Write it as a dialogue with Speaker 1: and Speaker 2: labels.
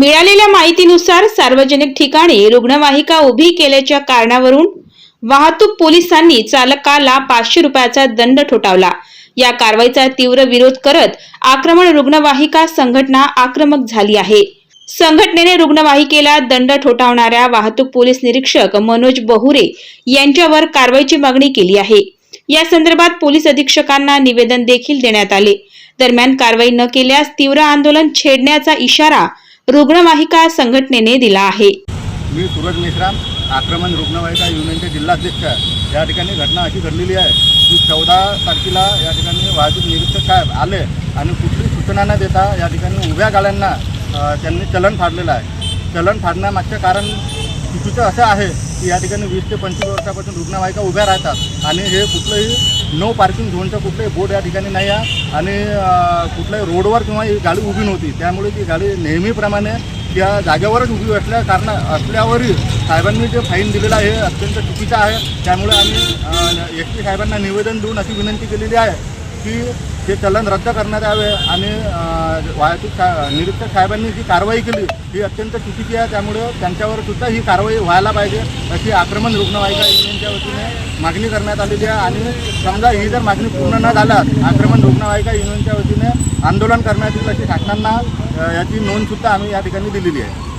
Speaker 1: मिळालेल्या माहितीनुसार सार्वजनिक ठिकाणी रुग्णवाहिका उभी केल्याच्या कारणावरून वाहतूक पोलिसांनी चालकाला पाचशे रुपयाचा दंड ठोठावला. या कारवाईचा तीव्र विरोध करत आक्रमण रुग्णवाहिका संघटना आक्रमक झाली आहे. संघटनेने रुग्णवाहिकेला दंड ठोठावणाऱ्या वाहतूक पोलीस निरीक्षक मनोज बहुरे यांच्यावर कारवाईची मागणी केली आहे. या संदर्भात पोलीस अधीक्षकांना निवेदन देखील देण्यात आले. दरम्यान कारवाई न केल्यास तीव्र आंदोलन छेडण्याचा इशारा रुग्णवाहिका संघटनेने दिला आहे.
Speaker 2: मी सूरज मेश्राम आक्रमण रुग्णवाहिका युनियनचे जिल्हाध्यक्ष आहे. या ठिकाणी घटना अशी घडलेली आहे की चौदा तारखेला या ठिकाणी वाहतूक निरीक्षक साहेब आले आणि कुठली सूचना न देता या ठिकाणी उभ्या गाड्यांना त्यांनी चलन फाडलेलं आहे. चलन फाडण्यामागचं कारण चुकीचं असं आहे की या ठिकाणी वीस ते पंचवीस वर्षापासून रुग्णवाहिका उभ्या राहतात आणि हे कुठलंही नो पार्किंग झोनचा कुठलंही बोर्ड या ठिकाणी नाही आहे. आणि कुठल्याही रोडवर किंवा ही गाडी उभी नव्हती. त्यामुळे ती गाडी नेहमीप्रमाणे त्या जागेवरच उभी असल्या कारण असल्यावरही साहेबांनी जे फाईन दिलेलं आहे अत्यंत चुकीचं आहे. त्यामुळे आम्ही एस टी साहेबांना निवेदन देऊन अशी विनंती केलेली आहे की ते चलन रद्द करण्यात यावे आणि वाहतूक सा निरीक्षक साहेबांनी जी कारवाई केली ही अत्यंत चुकीची आहे. त्यामुळे त्यांच्यावर सुद्धा ही कारवाई व्हायला पाहिजे अशी आक्रमण रुग्णवाहिका युनियनच्या वतीने मागणी करण्यात आलेली आहे. आणि समजा ही जर मागणी पूर्ण न झाल्यास आक्रमण रुग्णवाहिका युनियनच्या वतीने आंदोलन करण्यात येईल अशी शासनांना याची नोंदसुद्धा आम्ही या ठिकाणी दिलेली आहे.